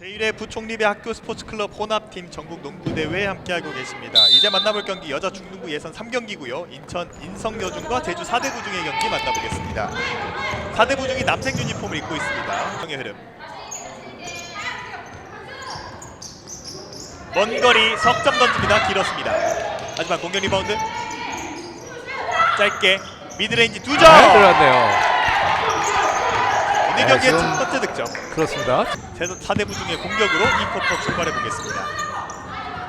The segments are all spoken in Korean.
제1회 부총리배 학교 스포츠클럽 혼합팀 전국 농구대회 함께하고 계십니다. 이제 만나볼 경기 여자 중등부 예선 3경기고요. 인천 인성여중과 제주 사대부 중의 경기 만나보겠습니다. 사대부 중이 남색 유니폼을 입고 있습니다. 정의 흐름. 먼 거리 석점 던집니다. 길었습니다. 하지만 공격 리바운드 짧게 미드레인지 두 점. 잘 들어갔네요. 오늘 네, 경기의 지금- 첫 번째 득점. 그렇습니다. 세선 사대부 중의 공격으로 2쿼터 출발해 보겠습니다.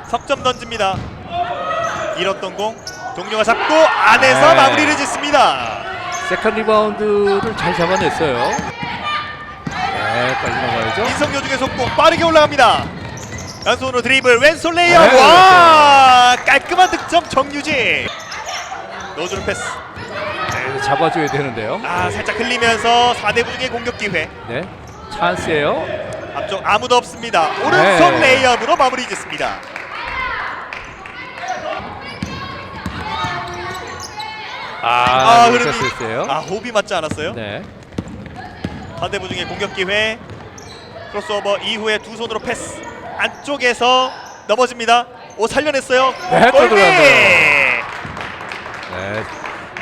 석점 던집니다. 잃었던 공 동료가 잡고 안에서 네. 마무리를 짓습니다. 세컨 리바운드를 잘 잡아냈어요. 네, 빨리 넘어야죠. 인성여중의 속공 빠르게 올라갑니다. 왼손으로 드리블 왼손 레이어 네, 와 깔끔한 득점 정유진. 노즈로 패스. 네, 잡아줘야 되는데요. 아 살짝 흘리면서 사대부중의 공격 기회. 네, 찬스예요. 앞쪽 아무도 없습니다. 오른손 네. 레이업으로 마무리 짓습니다. 아, 흐름이- 패스였어요. 아 호흡이 맞지 않았어요? 네, 사대부 중의 공격 기회 크로스오버 이후에 두 손으로 패스 안쪽에서 넘어집니다. 오 살려냈어요. 네, 또골밑! 들어갔네요. 네,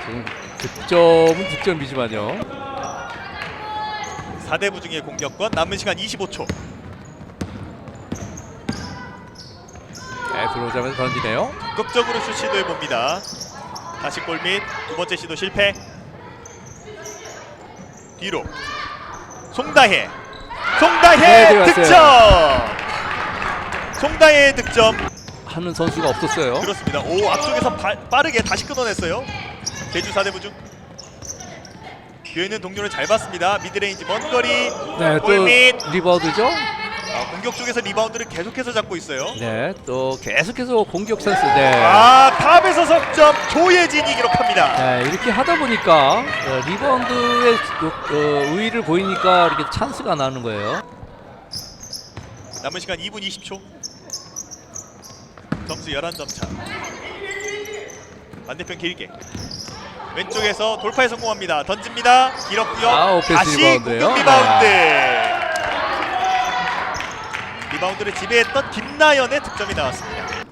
지금 득점은 득점이지만요. 사대부 중의 공격권 남은 시간 25초. 네, 들어오자마자 던지네요. 적극적으로 슛 시도해 봅니다. 다시 골밑 두 번째 시도 실패. 뒤로 송다혜 송다혜 네. 득점. 송다혜의 득점 하는 선수가 없었어요. 그렇습니다. 오 앞쪽에서 바- 빠르게 다시 끊어냈어요. 제주 사대부중 비어있는 동료를 잘 봤습니다. 미드레인지 먼 거리 네, 또 골밑 리바운드죠. 아, 공격 쪽에서 리바운드를 계속해서 잡고 있어요. 네, 또 계속해서 공격 찬스. 네. 아 탑에서 석점 조예진이 기록합니다. 네, 이렇게 하다 보니까 어, 리바운드의 어, 우위를 보이니까 이렇게 찬스가 나는 거예요. 남은 시간 2분 20초. 점수 11점 차. 반대편 길게. 왼쪽에서 돌파에 성공합니다. 던집니다. 길었고요. 아, 다시 리바운드예요. 공격 리바운드. 리바운드를 지배했던 김나연의 득점이 나왔습니다.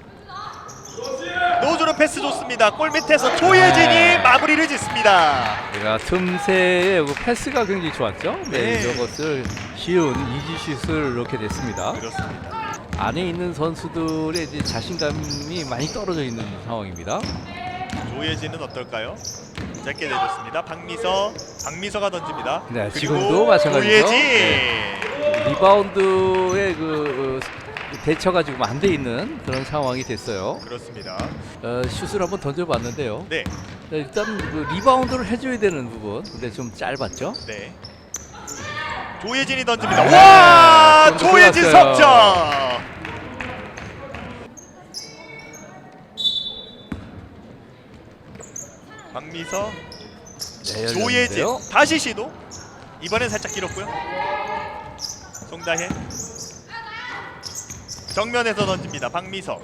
노조는 패스 좋습니다. 골 밑에서 조예진이 네. 마무리를 짓습니다. 제가 틈새의 그 패스가 굉장히 좋았죠. 네, 네. 이런 것을 쉬운 이지슛을 넣게 됐습니다. 그렇습니다. 안에 있는 선수들의 이제 자신감이 많이 떨어져 있는 상황입니다. 조예진은 어떨까요? 짧게 내줬습니다. 박미서, 박미서가 던집니다. 네, 지금도 마찬가지죠. 네. 리바운드의 그 어, 대처가 지금 안 돼 있는 그런 상황이 됐어요. 그렇습니다. 어, 슛을 한번 던져봤는데요. 네, 네, 일단 그 리바운드를 해줘야 되는 부분, 근데 좀 짧았죠. 네. 조예진이 던집니다. 네, 와, 좀 조예진. 석점. 박미서, 네, 조예진 열렸는데요. 다시 시도. 이번엔 살짝 길었고요. 송다혜 정면에서 던집니다. 박미서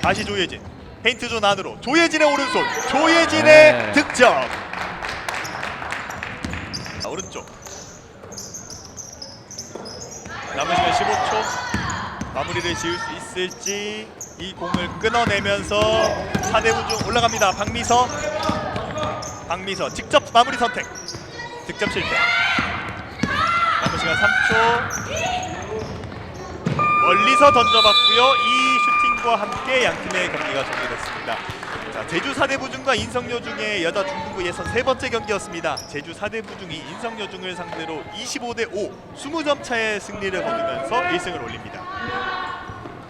다시 조예진 페인트존 안으로 조예진의 오른손 조예진의 네. 득점. 자, 오른쪽 남은 시간 15초 마무리를 지을 수 있을지 이 공을 끊어내면서 4대 우중 올라갑니다. 박미서. 박미서 직접 마무리 선택. 득점 실패. 남은 시간 3초. 멀리서 던져봤고요. 이 슈팅과 함께 양 팀의 경기가 종료됐습니다 자 제주 사대부중과 인성여중의 여자 중등부 예선 세 번째 경기였습니다. 제주 사대부중이 인성여중을 상대로 25대 5 20점 차의 승리를 거두면서 1승을 올립니다